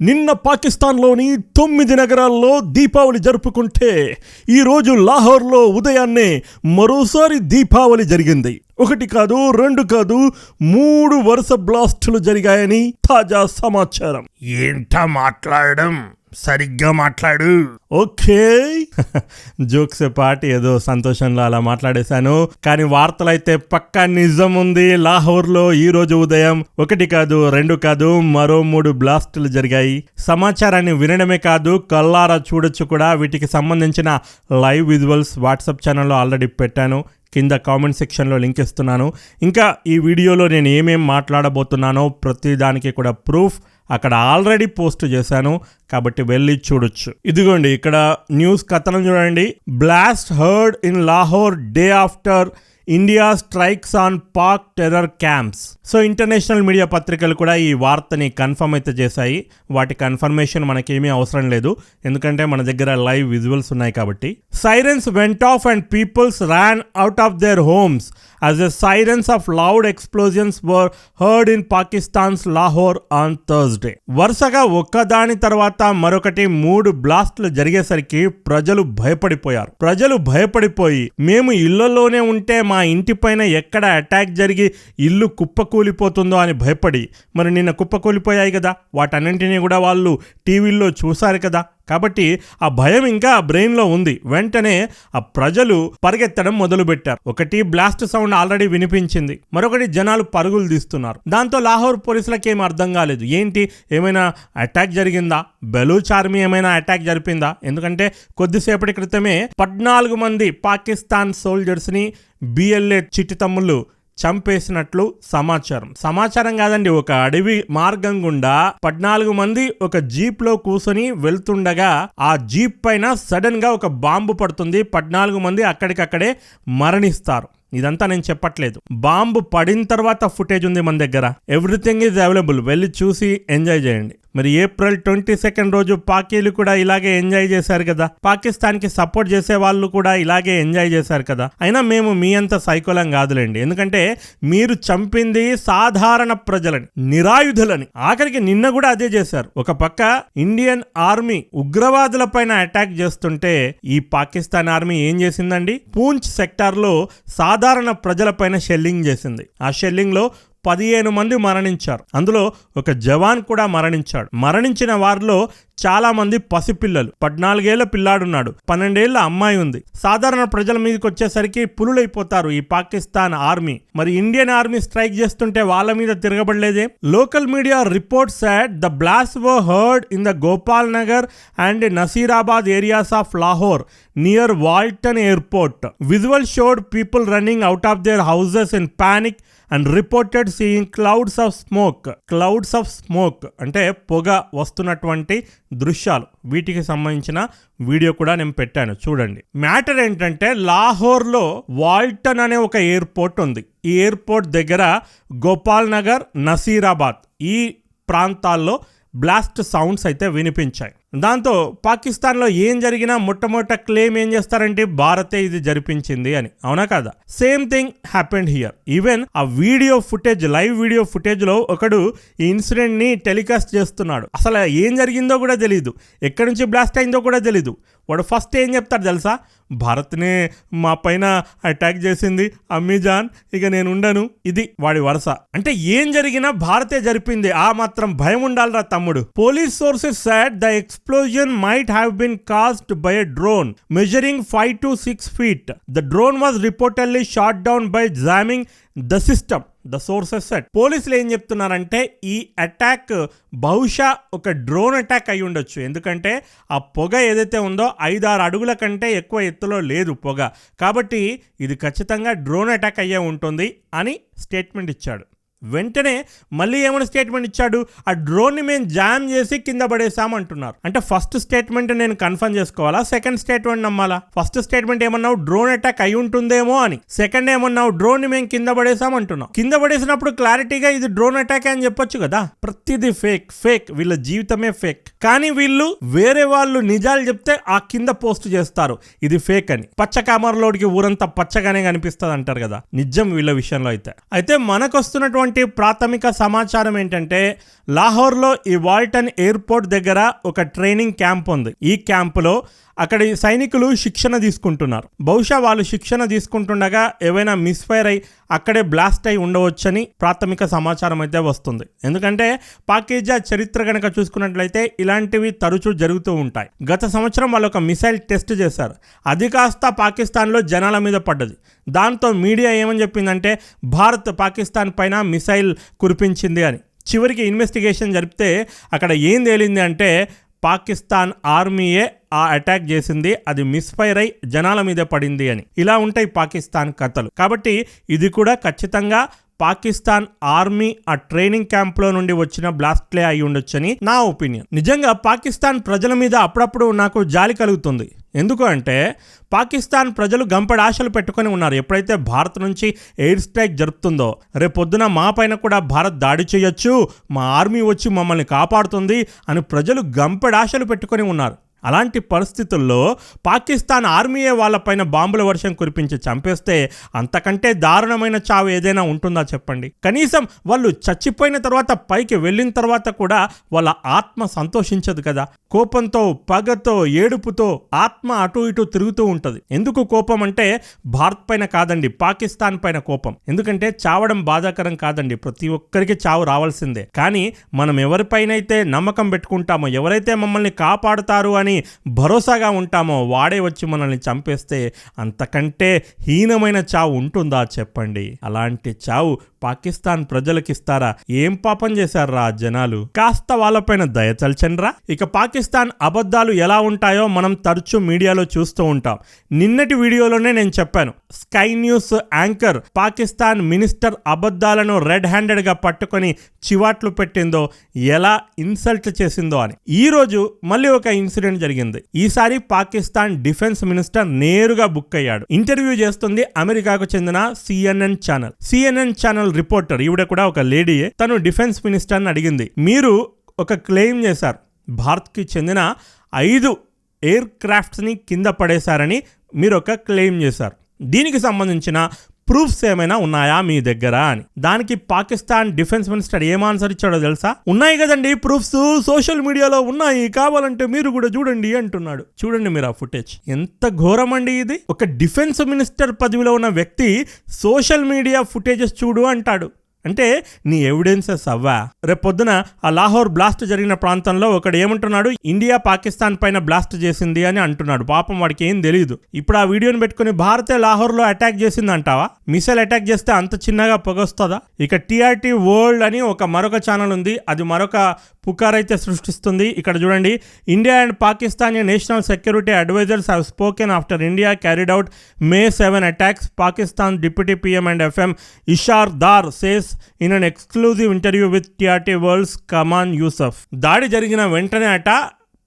నిన్న పాకిస్తాన్లోని తొమ్మిది నగరాల్లో దీపావళి జరుపుకుంటే ఈరోజు లాహోర్లో ఉదయాన్నే మరోసారి దీపావళి జరిగింది. ఒకటి కాదు రెండు కాదు మూడు వరుస బ్లాస్టులు జరిగాయని తాజా సమాచారం. ఏంట మాట్లాడడం? సరిగ్గా మాట్లాడు. ఓకే. జోక్స్ పాటి ఏదో సంతోషంలో అలా మాట్లాడేశాను. కానీ వార్తలైతే పక్కా నిజం ఉంది. లాహోర్లో ఈ రోజు ఉదయం ఒకటి కాదు రెండు కాదు మరో మూడు బ్లాస్టులు జరిగాయి. సమాచారాన్ని వినడమే కాదు కల్లారా చూడొచ్చు కూడా. వీటికి సంబంధించిన లైవ్ విజువల్స్ వాట్సాప్ ఛానల్లో ఆల్రెడీ పెట్టాను. కింద కామెంట్ సెక్షన్లో లింక్ ఇస్తున్నాను. ఇంకా ఈ వీడియోలో నేను ఏమేం మాట్లాడబోతున్నానో ప్రతి దానికి కూడా ప్రూఫ్ అక్కడ ఆల్రెడీ పోస్ట్ చేశాను కాబట్టి వెళ్ళి చూడొచ్చు. ఇదిగోండి ఇక్కడ న్యూస్ కథనం చూడండి. Blast heard in Lahore day after India strikes on Pak terror camps so international media పత్రికలు కూడా ఈ వార్తని కన్ఫర్మ్ అయితే చేశాయి. వాటి కన్ఫర్మేషన్ మనకేమీ అవసరం లేదు. ఎందుకంటే మన దగ్గర లైవ్ విజువల్స్ ఉన్నాయి కాబట్టి. Sirens went off and peoples ran out of their homes as a sirens of loud explosions were heard in Pakistan's Lahore on Thursday వరుసగా ఒక్కదాని తర్వాత మరొకటి మూడు బ్లాస్ట్లు జరిగేసరికి ప్రజలు భయపడిపోయారు. ప్రజలు భయపడిపోయి మేము ఇళ్ళలోనే ఉంటే మా ఇంటి పైన ఎక్కడ అటాక్ జరిగి ఇల్లు కుప్పకూలిపోతుందో అని భయపడి మరి నిన్న కుప్పకూలిపోయాయి కదా వాటన్నింటినీ కూడా వాళ్ళు టీవీల్లో చూశారు కదా కాబట్టి ఆ భయం ఇంకా ఆ బ్రెయిన్లో ఉంది. వెంటనే ఆ ప్రజలు పరిగెత్తడం మొదలుపెట్టారు. ఒకటి బ్లాస్ట్ సౌండ్ ఆల్రెడీ వినిపించింది. మరొకటి జనాలు పరుగులు తీస్తున్నారు. దాంతో లాహోర్ పోలీసులకు ఏం అర్థం కాలేదు. ఏంటి? ఏమైనా అటాక్ జరిగిందా? బెలూచ్ ఆర్మీ ఏమైనా అటాక్ జరిపిందా? ఎందుకంటే కొద్దిసేపటి క్రితమే పద్నాలుగు మంది పాకిస్తాన్ సోల్జర్స్ని బిఎల్ఏ చిట్టి తమ్ముళ్ళు చంపేసినట్లు సమాచారం. సమాచారం కాదండి ఒక అడవి మార్గం గుండా పద్నాలుగు మంది ఒక జీప్లో కూర్చొని వెళ్తుండగా ఆ జీప్ పైన సడన్గా ఒక బాంబు పడుతుంది. పద్నాలుగు మంది అక్కడికక్కడే మరణిస్తారు. ఇదంతా నేను చెప్పట్లేదు. బాంబు పడిన తర్వాత ఫుటేజ్ ఉంది మన దగ్గర. Everything is available. వెళ్ళి చూసి ఎంజాయ్ చేయండి. మరి ఏప్రిల్ ట్వంటీ సెకండ్ రోజు పాకీలు కూడా ఇలాగే ఎంజాయ్ చేశారు కదా. పాకిస్తాన్కి సపోర్ట్ చేసే వాళ్ళు కూడా ఇలాగే ఎంజాయ్ చేశారు కదా. అయినా మేము మీ అంత సైకోలం కాదులేండి. ఎందుకంటే మీరు చంపింది సాధారణ ప్రజలని నిరాయుధులని. ఆఖరికి నిన్న కూడా అదే చేశారు. ఒక పక్క ఇండియన్ ఆర్మీ ఉగ్రవాదుల పైన అటాక్ చేస్తుంటే ఈ పాకిస్తాన్ ఆర్మీ ఏం చేసిందండి? పూంచ్ సెక్టార్లో సాధారణ ప్రజలపైన షెల్లింగ్ చేసింది. ఆ షెల్లింగ్లో పదిహేను మంది మరణించారు. అందులో ఒక జవాన్ కూడా మరణించాడు. మరణించిన వారిలో చాలా మంది పసిపిల్లలు. పద్నాలుగేళ్ళ పిల్లాడున్నాడు. పన్నెండేళ్ళ అమ్మాయి ఉంది. సాధారణ ప్రజల మీదకి వచ్చేసరికి పులులైపోతారు ఈ పాకిస్తాన్ ఆర్మీ. మరి ఇండియన్ ఆర్మీ స్ట్రైక్ చేస్తుంటే వాళ్ళ మీద తిరగబడలేదే? Local media reports said the blast were heard in the Gopal Nagar and Nasirabad areas of Lahore near Walton airport visual showed people running out of their houses in panic and reported seeing clouds of smoke clouds of smoke అంటే పొగ వస్తున్నటువంటి దృశ్యాలు. వీటికి సంబంధించిన video కూడా నేను పెట్టాను. చూడండి. మ్యాటర్ ఏంటంటే లాహోర్లో వాల్టన్ అనే ఒక ఎయిర్పోర్ట్ ఉంది. ఈ ఎయిర్పోర్ట్ దగ్గర గోపాల్ నగర్ నసీరాబాద్ ఈ ప్రాంతాల్లో బ్లాస్ట్ సౌండ్స్ అయితే వినిపించాయి. దాంతో పాకిస్తాన్లో ఏం జరిగినా మొట్టమొదట క్లెయిమ్ ఏం చేస్తారంటే భారతే ఇది జరిపించింది అని. అవునా కదా? Same thing happened here. Even ఆ వీడియో ఫుటేజ్ లైవ్ వీడియో ఫుటేజ్లో ఒకడు ఈ ఇన్సిడెంట్ని టెలికాస్ట్ చేస్తున్నాడు. అసలు ఏం జరిగిందో కూడా తెలియదు ఎక్కడి నుంచి బ్లాస్ట్ అయిందో కూడా తెలియదు వాడు ఫస్ట్ ఏం చెప్తాడు తెలుసా? భారత్నే మా పైన అటాక్ చేసింది అమ్మిజాన్ ఇక నేను ఉండను. ఇది వాడి వరుస. అంటే ఏం జరిగినా భారతే జరిపింది. ఆ మాత్రం భయం ఉండాలిరా తమ్ముడు. Police sources said the explosion might have been caused by a drone measuring five to six feet the drone was reportedly shot down by jamming the system the sources said. పోలీసులు ఏం చెప్తున్నారంటే ఈ అటాక్ బహుశా ఒక drone attack అయి ఉండొచ్చు. ఎందుకంటే ఆ పొగ ఏదైతే ఉందో ఐదారు అడుగుల కంటే ఎక్కువ ఎత్తులో లేదు పొగ. కాబట్టి ఇది ఖచ్చితంగా డ్రోన్ అటాక్ అయ్యే ఉంటుంది అని స్టేట్మెంట్ ఇచ్చాడు. వెంటనే మళ్ళీ ఏమైనా స్టేట్మెంట్ ఇచ్చాడు? ఆ డ్రోన్ని మేము జామ్ చేసి కింద పడేసాం అంటున్నారు. అంటే ఫస్ట్ స్టేట్మెంట్ నేను కన్ఫర్మ్ చేసుకోవాలా? సెకండ్ స్టేట్మెంట్ నమ్మాలా? ఫస్ట్ స్టేట్మెంట్ ఏమన్నావు? డ్రోన్ అటాక్ అయి ఉంటుందేమో అని. సెకండ్ ఏమన్నావు? డ్రోన్ని మేము కింద పడేసాం అంటున్నాం కింద పడేసినప్పుడు క్లారిటీగా ఇది డ్రోన్ అటాక్ అని చెప్పొచ్చు కదా? ప్రతిదీ ఫేక్ ఫేక్ వీళ్ళ జీవితమే ఫేక్ కానీ వీళ్ళు వేరే వాళ్ళు నిజాలు చెప్తే ఆ కింద పోస్ట్ చేస్తారు. ఇది ఫేక్ అని. పచ్చ కామర్లోడికి ఊరంతా పచ్చగానే కనిపిస్తుంది అంటారు కదా? నిజం వీళ్ళ విషయంలో అయితే. అయితే మనకు వస్తున్నటువంటి ఉన్నటువంటి ప్రాథమిక సమాచారం ఏంటంటే లాహోర్లో ఈ వాల్టన్ ఎయిర్పోర్ట్ దగ్గర ఒక ట్రైనింగ్ క్యాంప్ ఉంది. ఈ క్యాంపులో అక్కడి సైనికులు శిక్షణ తీసుకుంటున్నారు. బహుశా వాళ్ళు శిక్షణ తీసుకుంటుండగా ఏవైనా మిస్ఫైర్ అయి అక్కడే బ్లాస్ట్ అయి ఉండవచ్చని ప్రాథమిక సమాచారం అయితే వస్తుంది. ఎందుకంటే పాకేజా చరిత్ర కనుక చూసుకున్నట్లయితే ఇలాంటివి తరచూ జరుగుతూ ఉంటాయి. గత సంవత్సరం వాళ్ళు ఒక మిసైల్ టెస్ట్ చేశారు. అది కాస్త పాకిస్తాన్లో జనాల మీద పడ్డది. దాంతో మీడియా ఏమని చెప్పిందంటే భారత్ పాకిస్తాన్ పైన మిసైల్ కురిపించింది అని. చివరికి ఇన్వెస్టిగేషన్ జరిపితే అక్కడ ఏం తేలింది అంటే పాకిస్తాన్ ఆర్మీయే ఆ అటాక్ చేసింది అది మిస్ఫైర్ అయి జనాల మీద పడింది అని. ఇలా ఉంటాయి పాకిస్తాన్ కథలు. కాబట్టి ఇది కూడా ఖచ్చితంగా పాకిస్తాన్ ఆర్మీ ఆ ట్రైనింగ్ క్యాంప్లో నుండి వచ్చిన బ్లాస్ట్లే అయి ఉండొచ్చని నా ఒపీనియన్. నిజంగా పాకిస్తాన్ ప్రజల మీద అప్పుడప్పుడు నాకు జాలి కలుగుతుంది. ఎందుకు అంటే పాకిస్తాన్ ప్రజలు గంపడి ఆశలు పెట్టుకొని ఉన్నారు. ఎప్పుడైతే భారత్ నుంచి ఎయిర్ స్ట్రైక్ జరుపుతుందో రేపొద్దున మా పైన కూడా భారత్ దాడి చేయొచ్చు మా ఆర్మీ వచ్చి మమ్మల్ని కాపాడుతుంది అని ప్రజలు గంపడి ఆశలు పెట్టుకొని ఉన్నారు. అలాంటి పరిస్థితుల్లో పాకిస్తాన్ ఆర్మీయే వాళ్ళపైన బాంబుల వర్షం కురిపించి చంపేస్తే అంతకంటే దారుణమైన చావు ఏదైనా ఉంటుందా చెప్పండి? కనీసం వాళ్ళు చచ్చిపోయిన తర్వాత పైకి వెళ్ళిన తర్వాత కూడా వాళ్ళ ఆత్మ సంతోషించదు కదా. కోపంతో పగతో ఏడుపుతో ఆత్మ అటు ఇటు తిరుగుతూ ఉంటుంది. ఎందుకు కోపం అంటే భారత్ పైన కాదండి పాకిస్తాన్ పైన కోపం. ఎందుకంటే చావడం బాధాకరం కాదండి ప్రతి ఒక్కరికి చావు రావాల్సిందే. కానీ మనం ఎవరిపైనైతే నమ్మకం పెట్టుకుంటామో ఎవరైతే మమ్మల్ని కాపాడుతారు అని భరోసాగా ఉంటామో వాడే వచ్చి మనల్ని చంపేస్తే అంతకంటే హీనమైన చావు ఉంటుందా చెప్పండి. అలాంటి చావు పాకిస్తాన్ ప్రజలకిస్తారా? ఏం పాపం చేశారా జనాలు? కాస్త వాళ్ళపైన దయచల్చండ్రా ఇక పాకిస్తాన్ అబద్ధాలు ఎలా ఉంటాయో మనం తరచూ మీడియాలో చూస్తూ ఉంటాం. నిన్నటి వీడియోలోనే నేను చెప్పాను. Sky News anchor Pakistan minister అబద్ధాలను రెడ్ హ్యాండెడ్గా పట్టుకొని చివాట్లు పెట్టిందో ఎలా ఇన్సల్ట్ చేసిందో అని. ఈ రోజు మళ్ళీ ఒక ఇన్సిడెంట్ జరిగింది. ఈసారి పాకిస్తాన్ డిఫెన్స్ మినిస్టర్ నేరుగా బుక్ అయ్యాడు. ఇంటర్వ్యూ చేస్తుంది అమెరికాకు చెందిన CNN channel. CNN channel reporter ఈవిడ కూడా ఒక లేడీయే తను డిఫెన్స్ మినిస్టర్ని అడిగింది. మీరు ఒక క్లెయిమ్ చేశారు. భారత్కి చెందిన ఐదు ఎయిర్ క్రాఫ్ట్స్ని కింద పడేశారని మీరు ఒక క్లెయిమ్ చేశారు. దీనికి సంబంధించిన ప్రూఫ్స్ ఏమైనా ఉన్నాయా మీ దగ్గర అని. దానికి పాకిస్తాన్ డిఫెన్స్ మినిస్టర్ ఏం ఆన్సర్ ఇచ్చాడో తెలుసా? ఉన్నాయి కదండి ప్రూఫ్స్. సోషల్ మీడియాలో ఉన్నాయి. కావాలంటే మీరు కూడా చూడండి అంటున్నాడు. చూడండి మీరు ఆ ఫుటేజ్. ఎంత ఘోరం అండి ఇది. ఒక డిఫెన్స్ మినిస్టర్ పదవిలో ఉన్న వ్యక్తి సోషల్ మీడియా ఫుటేజెస్ చూడు అంటాడు. అంటే నీ ఎవిడెన్సెస్ అవ్వా రేపొద్దున ఆ లాహోర్ బ్లాస్ట్ జరిగిన ప్రాంతంలో ఒకడు ఏమంటున్నాడు? ఇండియా పాకిస్తాన్ పైన బ్లాస్ట్ చేసింది అని అంటున్నాడు. పాపం వాడికి ఏం తెలియదు ఇప్పుడు ఆ వీడియోని పెట్టుకుని భారతే లాహోర్లో అటాక్ చేసింది అంటావా మిసైల్ అటాక్ చేస్తే అంత చిన్నగా పొగొస్తుందా ఇక టీఆర్టీ వరల్డ్ అని ఒక మరొక ఛానల్ ఉంది. అది మరొక పుకారైతే సృష్టిస్తుంది. ఇక్కడ చూడండి India and Pakistan national security advisers have spoken after India carried out May seven attacks Pakistan deputy PM and FM Ishaq Dar says in an exclusive interview with TRT World's Kamran Yusuf దాడి జరిగిన వెంటనే అట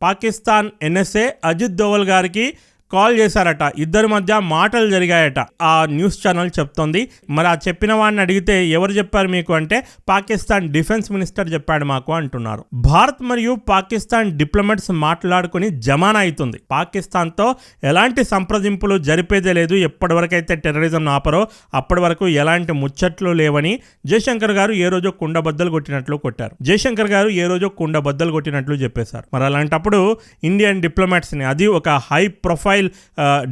Pakistan NSA Ajit Doval గారికి call చేశారట. ఇద్దరి మధ్య మాటలు జరిగాయట. ఆ న్యూస్ ఛానల్ చెప్తోంది. మరి ఆ చెప్పిన వాడిని అడిగితే ఎవరు చెప్పారు మీకు అంటే పాకిస్తాన్ డిఫెన్స్ మినిస్టర్ చెప్పాడు మాకు అంటున్నారు. భారత్ మరియు పాకిస్తాన్ డిప్లొమాట్స్ మాట్లాడుకుని జమానా అవుతుంది. పాకిస్తాన్తో ఎలాంటి సంప్రదింపులు జరిపేదే లేదు. ఎప్పటివరకైతే టెర్రరిజం ఆపరో అప్పటి వరకు ఎలాంటి ముచ్చట్లు లేవని జయశంకర్ గారు ఏ రోజో కుండబద్దలు కొట్టినట్లు కొట్టారు. జయశంకర్ గారు ఏ రోజో కుండబద్దలు కొట్టినట్లు చెప్పేశారు. మరి అలాంటప్పుడు ఇండియన్ డిప్లొమాట్స్ని అది ఒక high profile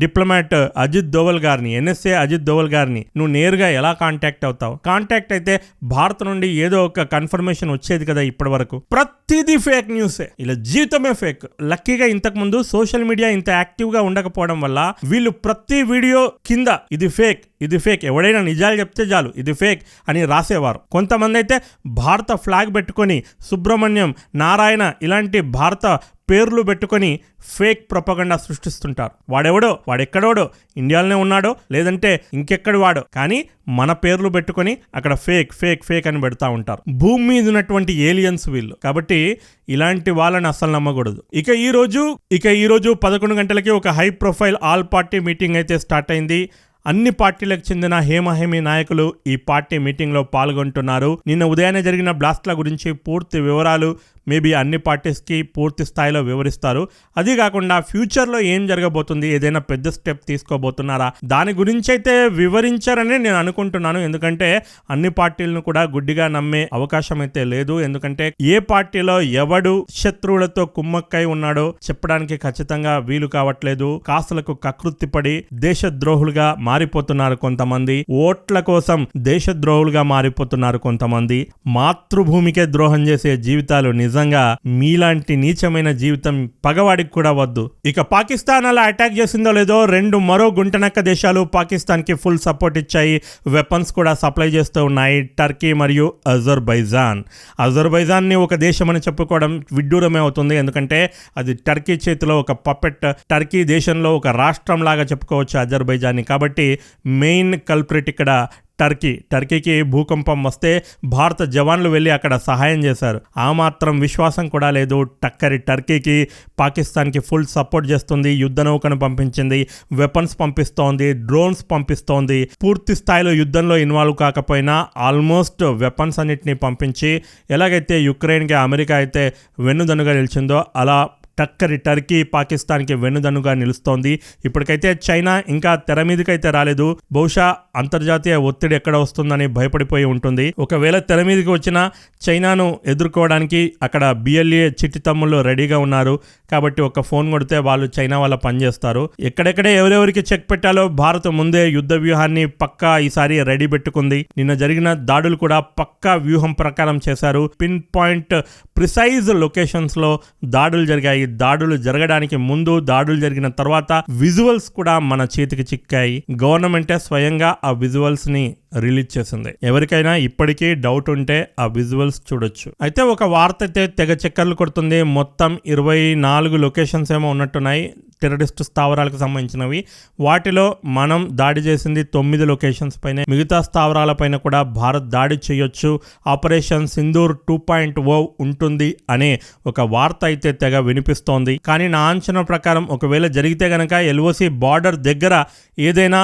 diplomat Ajit Doval గారిని ఎన్ఎస్ఏ అజిత్ దోవల్ గారిని నువ్వు నేరుగా ఎలా కాంటాక్ట్ అవుతావు? కాంటాక్ట్ అయితే భారత్ నుండి ఏదో ఒక కన్ఫర్మేషన్ వచ్చేది కదా ఇప్పటి వరకు. ప్రతిదీ ఫేక్ న్యూసే. ఇలా జీవితమే ఫేక్. లక్కీగా ఇంతకు ముందు సోషల్ మీడియా ఇంత యాక్టివ్గా ఉండకపోవడం వల్ల వీళ్ళు ప్రతి వీడియో కింద ఇది ఫేక్ ఇది ఫేక్ ఎవడైనా నిజాలు చెప్తే చాలు ఇది ఫేక్ అని రాసేవారు. కొంతమంది అయితే భారత ఫ్లాగ్ పెట్టుకొని సుబ్రహ్మణ్యం నారాయణ ఇలాంటి భారత పేర్లు పెట్టుకొని ఫేక్ ప్రొపగండా సృష్టిస్తుంటారు. వాడెవడో వాడెక్కడోడో ఇండియాలోనే ఉన్నాడో లేదంటే ఇంకెక్కడి వాడో. కానీ మన పేర్లు పెట్టుకొని అక్కడ ఫేక్ ఫేక్ ఫేక్ అని పెడతా ఉంటారు. భూమి మీద ఉన్నటువంటి ఏలియన్స్ వీళ్ళు. కాబట్టి ఇలాంటి వాళ్ళని అస్సలు నమ్మకూడదు. ఇక ఈ రోజు ఇక ఈ రోజు పదకొండు గంటలకి ఒక high profile all party meeting అయితే స్టార్ట్ అయింది. అన్ని పార్టీలకు చెందిన హేమహేమి నాయకులు ఈ పార్టీ మీటింగ్లో పాల్గొంటున్నారు. నిన్న ఉదయాన్నే జరిగిన బ్లాస్ట్ల గురించి పూర్తి వివరాలు మేబీ అన్ని పార్టీస్కి పూర్తి స్థాయిలో వివరిస్తారు. అది కాకుండా ఫ్యూచర్లో ఏం జరగబోతుంది? ఏదైనా పెద్ద స్టెప్ తీసుకోబోతున్నారా? దాని గురించి అయితే వివరించారని నేను అనుకుంటున్నాను. ఎందుకంటే అన్ని పార్టీలను కూడా గుడ్డిగా నమ్మే అవకాశం అయితే లేదు. ఎందుకంటే ఏ పార్టీలో ఎవడు శత్రువులతో కుమ్మక్కై ఉన్నాడో చెప్పడానికి ఖచ్చితంగా వీలు కావట్లేదు. కాసులకు కకృత్తిపడి దేశద్రోహులుగా మారిపోతున్నారు కొంతమంది. ఓట్ల కోసం దేశద్రోహులుగా మారిపోతున్నారు కొంతమంది. మాతృభూమికే ద్రోహం చేసే జీవితాలు నిజం నిజంగా మీలాంటి నీచమైన జీవితం పగవాడికి కూడా వద్దు. ఇక పాకిస్తాన్ అలా అటాక్ చేసిందో లేదో రెండు మరో గుంటనక్క దేశాలు పాకిస్తాన్కి ఫుల్ సపోర్ట్ ఇచ్చాయి. వెపన్స్ కూడా సప్లై చేస్తూ ఉన్నాయి. టర్కీ మరియు అజర్బైజాన్. అజర్బైజాన్ని ఒక దేశం అని చెప్పుకోవడం విడ్డూరమే అవుతుంది. ఎందుకంటే అది టర్కీ చేతిలో ఒక పప్పెట్ టర్కీ దేశంలో ఒక రాష్ట్రం లాగా చెప్పుకోవచ్చు అజర్బైజాన్ని. కాబట్టి మెయిన్ కల్ప్రిట్ ఇక్కడ టర్కీ టర్కీకి భూకంపం వస్తే భారత జవాన్లు వెళ్ళి అక్కడ సహాయం చేశారు. ఆ మాత్రం విశ్వాసం కూడా లేదు. టక్కరి టర్కీకి పాకిస్తాన్కి ఫుల్ సపోర్ట్ చేస్తుంది. యుద్ధ నౌకను పంపించింది. వెపన్స్ పంపిస్తోంది. డ్రోన్స్ పంపిస్తోంది. పూర్తి స్థాయిలో యుద్ధంలో ఇన్వాల్వ్ కాకపోయినా ఆల్మోస్ట్ వెపన్స్ అన్నిటిని పంపించి ఎలాగైతే యుక్రెయిన్కి అమెరికా అయితే వెన్నుదన్నుగా నిలిచిందో అలా టక్కరి టర్కీ పాకిస్తాన్కి వెన్నుదన్నుగా నిలుస్తోంది. ఇప్పటికైతే చైనా ఇంకా తెర మీదకైతే రాలేదు. బహుశా అంతర్జాతీయ ఒత్తిడి ఎక్కడ వస్తుందని భయపడిపోయి ఉంటుంది. ఒకవేళ తెర మీదకి వచ్చిన చైనాను ఎదుర్కోవడానికి అక్కడ బిఎల్ఏ చిట్టి తమ్ముళ్ళు రెడీగా ఉన్నారు. కాబట్టి ఒక ఫోన్ కొడితే వాళ్ళు చైనా వాళ్ళ పనిచేస్తారు ఎక్కడెక్కడే ఎవరెవరికి చెక్ పెట్టాలో భారత్ ముందే యుద్ధ వ్యూహాన్ని పక్కా ఈసారి రెడీ పెట్టుకుంది. నిన్న జరిగిన దాడులు కూడా పక్కా వ్యూహం ప్రకారం చేశారు. పిన్ పాయింట్ ప్రిసైజ్ లొకేషన్స్లో దాడులు జరిగాయి. దాడులు జరగడానికి ముందు దాడులు జరిగిన తర్వాత విజువల్స్ కూడా మన చేతికి చిక్కాయి. గవర్నమెంటే స్వయంగా ఆ విజువల్స్ని రిలీజ్ చేసింది. ఎవరికైనా ఇప్పటికీ డౌట్ ఉంటే ఆ విజువల్స్ చూడొచ్చు. అయితే ఒక వార్త అయితే తెగ చక్కర్లు కొడుతుంది. మొత్తం ఇరవై నాలుగు లొకేషన్స్ ఏమో ఉన్నట్టున్నాయి. టెర్రరిస్ట్ స్థావరాలకు సంబంధించినవి. వాటిలో మనం దాడి చేసింది తొమ్మిది లొకేషన్స్ పైన. మిగతా స్థావరాల పైన కూడా భారత్ దాడి చేయొచ్చు. Operation Sindoor two point O ఉంటుంది అనే ఒక వార్త అయితే తెగ వినిపిస్తోంది. కానీ నా అంచనా ప్రకారం ఒకవేళ జరిగితే గనక ఎల్ఓసి బార్డర్ దగ్గర ఏదైనా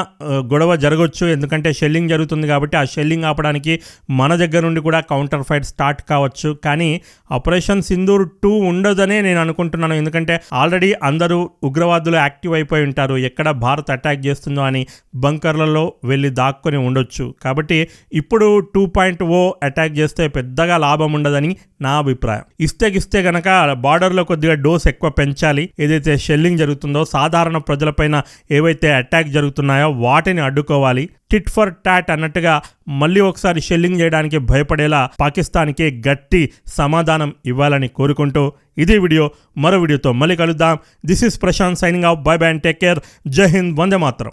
గొడవ జరగవచ్చు ఎందుకంటే షెల్లింగ్ జరుగుతుంది. కాబట్టి ఆ షెల్లింగ్ ఆపడానికి మన దగ్గర నుండి కూడా కౌంటర్ ఫైట్ స్టార్ట్ కావచ్చు. కానీ ఆపరేషన్ సింధూర్ టూ ఉండదనే నేను అనుకుంటున్నాను. ఎందుకంటే ఆల్రెడీ అందరూ ఉగ్రవాదులు యాక్టివ్ అయిపోయి ఉంటారు. ఎక్కడ భారత్ అటాక్ చేస్తుందో అని బంకర్లలో వెళ్ళి దాక్కుని ఉండొచ్చు. కాబట్టి ఇప్పుడు టూ పాయింట్ ఓ అటాక్ చేస్తే పెద్దగా లాభం ఉండదని నా అభిప్రాయం. ఇస్తే గిస్తే గనక బార్డర్లో కొద్దిగా డోస్ ఎక్కువ పెంచాలి. ఏదైతే షెల్లింగ్ జరుగుతుందో సాధారణ ప్రజలపైన ఏవైతే అటాక్ జరుగుతున్నాయో వాటిని అడ్డుకోవాలి. టిట్ ఫర్ టాట్ అన్నట్టుగా మళ్ళీ ఒకసారి షెల్లింగ్ చేయడానికి భయపడేలా పాకిస్తాన్కి గట్టి సమాధానం ఇవ్వాలని కోరుకుంటూ ఇదే వీడియో. మరో వీడియోతో మళ్ళీ కలుద్దాం. This is Prashant signing off bye bye and take care Jai Hind Vande మాత్రం